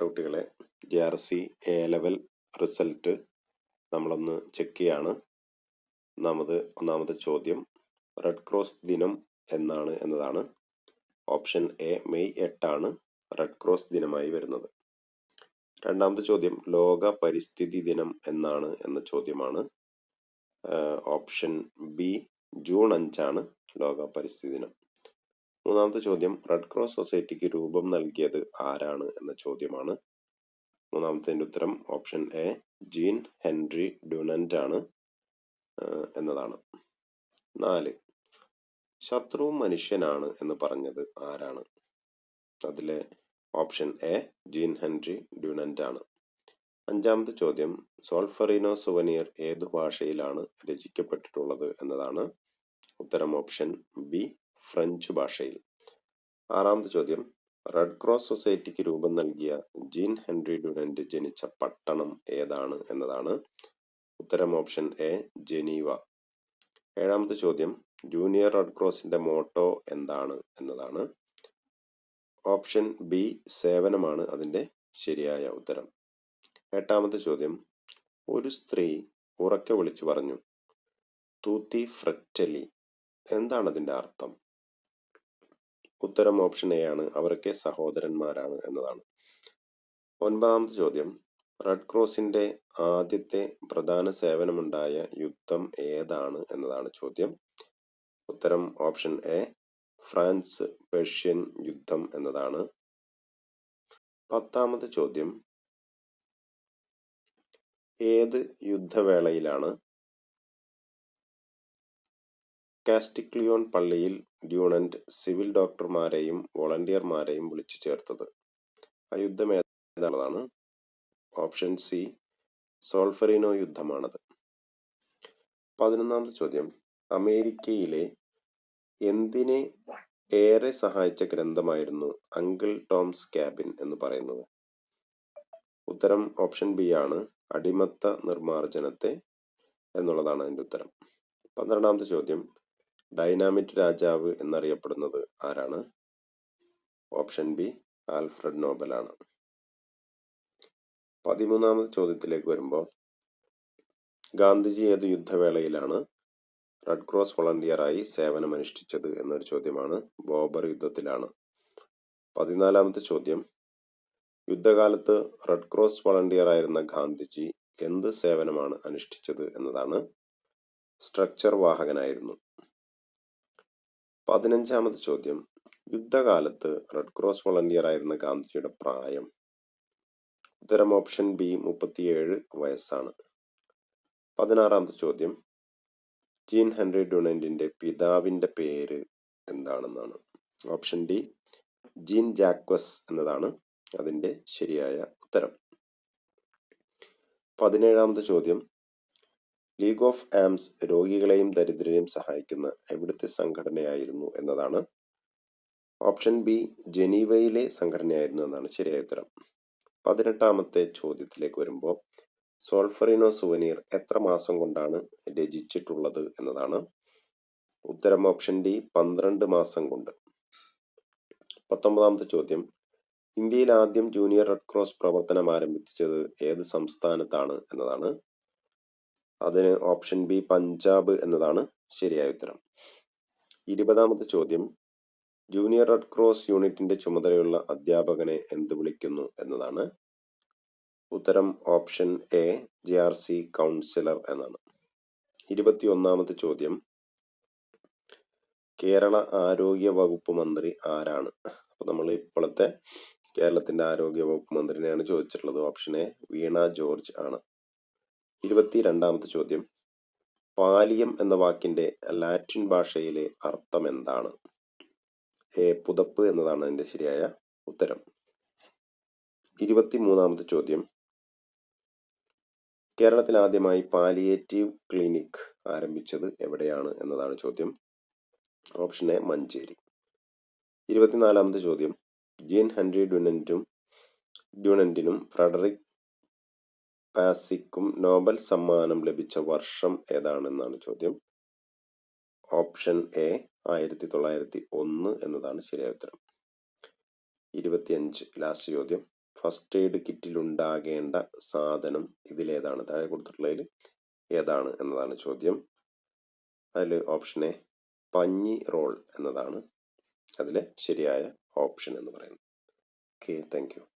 പ്രിയപ്പെട്ട കുട്ടികളെ J R C A level result നമ്മളൊന്ന് ചെക്ക് ചെയ്യാണ്. ഒന്നാമത് ഒന്നാമത്തെ ചോദ്യം റെഡ് ക്രോസ് ദിനം എന്നാണ് എന്നതാണ്. ഓപ്ഷൻ എ മെയ് എട്ടാണ് റെഡ് ക്രോസ് ദിനമായി വരുന്നത്. രണ്ടാമത്തെ ചോദ്യം ലോക പരിസ്ഥിതി ദിനം എന്നാണ് എന്ന ചോദ്യമാണ്. ഓപ്ഷൻ ബി ജൂൺ അഞ്ചാണ് ലോക പരിസ്ഥിതി ദിനം. മൂന്നാമത്തെ ചോദ്യം റെഡ് ക്രോസ് സൊസൈറ്റിക്ക് രൂപം നൽകിയത് ആരാണ് എന്ന ചോദ്യമാണ്. മൂന്നാമത്തെ ഉത്തരം option A Jean Henri Dunant ആണ് എന്നതാണ്. നാല് ശത്രു മനുഷ്യനാണ് എന്ന് പറഞ്ഞത് ആരാണ്? അതിലെ option A Jean Henri Dunant ആണ്. അഞ്ചാമത്തെ ചോദ്യം സോൾഫറിനോ സുവനിയർ ഏത് ഭാഷയിലാണ് രചിക്കപ്പെട്ടിട്ടുള്ളത് എന്നതാണ്. ഉത്തരം ഓപ്ഷൻ ബി ഫ്രഞ്ച് ഭാഷയിൽ. ആറാമത്തെ ചോദ്യം. റെഡ് ക്രോസ് സൊസൈറ്റിക്ക് രൂപം നൽകിയ ജീൻ ഹെൻറി ഡുഡന്റ് ജനിച്ച പട്ടണം ഏതാണ് എന്നതാണ് ഉത്തരം ഓപ്ഷൻ എ ജനീവ. ഏഴാമത്തെ ചോദ്യം. ജൂനിയർ റെഡ് ക്രോസിന്റെ മോട്ടോ എന്താണ് എന്നതാണ്. ഓപ്ഷൻ ബി സേവനമാണ് അതിന്റെ ശരിയായ ഉത്തരം. എട്ടാമത്തെ ചോദ്യം. ഒരു സ്ത്രീ ഉറക്കെ വിളിച്ചു പറഞ്ഞു തൂത്തി ഫ്രറ്റലി എന്താണ് അതിന്റെ അർത്ഥം? ഉത്തരം ഓപ്ഷൻ എ ആണ്. അവരൊക്കെ സഹോദരന്മാരാണ് എന്നതാണ്. ഒൻപതാമത്തെ ചോദ്യം. റെഡ് ക്രോസിന്റെ ആദ്യത്തെ പ്രധാന സേവനമുണ്ടായ യുദ്ധം ഏതാണ് എന്നതാണ് ചോദ്യം. ഉത്തരം ഓപ്ഷൻ എ ഫ്രാൻസ് പേർഷ്യൻ യുദ്ധം എന്നതാണ്. പത്താമത്തെ ചോദ്യം. ഏത് യുദ്ധവേളയിലാണ് കാസ്റ്റിക്ലിയോൺ പള്ളിയിൽ ഡ്യൂണന്റ് സിവിൽ ഡോക്ടർമാരെയും വോളണ്ടിയർമാരെയും വിളിച്ചു ചേർത്തത്. ആ യുദ്ധം ഓപ്ഷൻ സി സോൾഫറിനോ യുദ്ധമാണത്. പതിനൊന്നാമത്തെ ചോദ്യം. അമേരിക്കയിലെ എന്തിനെ ഏറെ സഹായിച്ച ഗ്രന്ഥമായിരുന്നു അങ്കിൾ ടോംസ് ക്യാബിൻ എന്ന് പറയുന്നത്? ഉത്തരം ഓപ്ഷൻ ബി ആണ് അടിമത്ത നിർമാർജനത്തെ എന്നുള്ളതാണ് അതിന്റെ ഉത്തരം. പന്ത്രണ്ടാമത്തെ ചോദ്യം. ഡൈനാമിറ്റ് രാജാവ് എന്നറിയപ്പെടുന്നത് ആരാണ്? ഓപ്ഷൻ ബി ആൽഫ്രഡ് നോബലാണ് പതിമൂന്നാമത് ചോദ്യത്തിലേക്ക് വരുമ്പോൾ ഗാന്ധിജി ഏത് യുദ്ധവേളയിലാണ് റെഡ് ക്രോസ് വളണ്ടിയറായി സേവനമനുഷ്ഠിച്ചത് എന്നൊരു ചോദ്യമാണ് ബോബർ യുദ്ധത്തിലാണ്. പതിനാലാമത്തെ ചോദ്യം യുദ്ധകാലത്ത് റെഡ് ക്രോസ് വളണ്ടിയറായിരുന്ന ഗാന്ധിജി എന്ത് സേവനമാണ് അനുഷ്ഠിച്ചത് എന്നതാണ്. സ്ട്രക്ചർ വാഹകനായിരുന്നു. പതിനഞ്ചാമത് ചോദ്യം. യുദ്ധകാലത്ത് റെഡ് ക്രോസ് വളണ്ടിയർ ആയിരുന്ന ഗാന്ധിജിയുടെ പ്രായം. ഉത്തരം ഓപ്ഷൻ ബി മുപ്പത്തിയേഴ് വയസ്സാണ്. പതിനാറാമത്തെ ചോദ്യം. ജീൻ ഹെൻറി ഡൊണന്റിന്റെ പിതാവിന്റെ പേര് എന്താണെന്നാണ്. ഓപ്ഷൻ ഡി ജീൻ ജാക്വസ് എന്നതാണ് അതിന്റെ ശരിയായ ഉത്തരം. പതിനേഴാമത്തെ ചോദ്യം. ലീഗ് ഓഫ് ആംസ് രോഗികളെയും ദരിദ്രരെയും സഹായിക്കുന്ന എവിടുത്തെ സംഘടനയായിരുന്നു എന്നതാണ്. ഓപ്ഷൻ ബി ജനീവയിലെ സംഘടനയായിരുന്നു എന്നാണ് ശരിയായ ഉത്തരം. പതിനെട്ടാമത്തെ ചോദ്യത്തിലേക്ക് വരുമ്പോൾ സോൾഫറിനോ സുവനീർ എത്ര മാസം കൊണ്ടാണ് രചിച്ചിട്ടുള്ളത് എന്നതാണ്. ഉത്തരം ഓപ്ഷൻ ഡി പന്ത്രണ്ട് മാസം കൊണ്ട്. പത്തൊമ്പതാമത്തെ ചോദ്യം. ഇന്ത്യയിൽ ആദ്യം ജൂനിയർ റെഡ് ക്രോസ് പ്രവർത്തനം ആരംഭിച്ചത് ഏത് സംസ്ഥാനത്താണ് എന്നതാണ്. അതിന് ഓപ്ഷൻ ബി പഞ്ചാബ് എന്നതാണ് ശരിയായ ഉത്തരം. ഇരുപതാമത്തെ ചോദ്യം. ജൂനിയർ റെഡ് ക്രോസ് യൂണിറ്റിന്റെ ചുമതലയുള്ള അധ്യാപകനെ എന്ത് വിളിക്കുന്നു എന്നതാണ്. ഉത്തരം option A J R C councillor എന്നാണ്. ഇരുപത്തി ഒന്നാമത്തെ ചോദ്യം. കേരള ആരോഗ്യ വകുപ്പ് മന്ത്രി ആരാണ്? അപ്പോൾ നമ്മൾ ഇപ്പോഴത്തെ കേരളത്തിന്റെ ആരോഗ്യ വകുപ്പ് മന്ത്രിനെയാണ് ചോദിച്ചിട്ടുള്ളത്. ഓപ്ഷൻ എ വീണ ജോർജ് ആണ്. ഇരുപത്തി രണ്ടാമത്തെ ചോദ്യം. പാലിയം എന്ന വാക്കിന്റെ ലാറ്റിൻ ഭാഷയിലെ അർത്ഥം എന്താണ്? എ പുതപ്പ് എന്നതാണ് അതിന്റെ ശരിയായ ഉത്തരം. ഇരുപത്തി മൂന്നാമത്തെ ചോദ്യം. കേരളത്തിൽ ആദ്യമായി പാലിയേറ്റീവ് ക്ലിനിക് ആരംഭിച്ചത് എവിടെയാണ് എന്നതാണ് ചോദ്യം. Option A Manjeri. ഇരുപത്തിനാലാമത്തെ ചോദ്യം. ജീൻ ഹെൻറി ഡ്യൂനന്റും ഡ്യൂണന്റിനും ഫ്രെഡറിക് പാസിക്കും നോബൽ സമ്മാനം ലഭിച്ച വർഷം ഏതാണെന്നാണ് ചോദ്യം. ഓപ്ഷൻ എ ആയിരത്തി തൊള്ളായിരത്തി ഒന്ന് എന്നതാണ് ശരിയായ ഉത്തരം. ഇരുപത്തിയഞ്ച് ലാസ്റ്റ് ചോദ്യം. ഫസ്റ്റ് എയ്ഡ് കിറ്റിൽ ഉണ്ടാകേണ്ട സാധനം ഇതിലേതാണ്? താഴെ കൊടുത്തിട്ടുള്ളതിൽ ഏതാണ് എന്നതാണ് ചോദ്യം. അതിൽ ഓപ്ഷൻ എ പഞ്ഞി റോൾ എന്നതാണ് അതിലെ ശരിയായ ഓപ്ഷൻ എന്ന് പറയുന്നത്. Okay thank you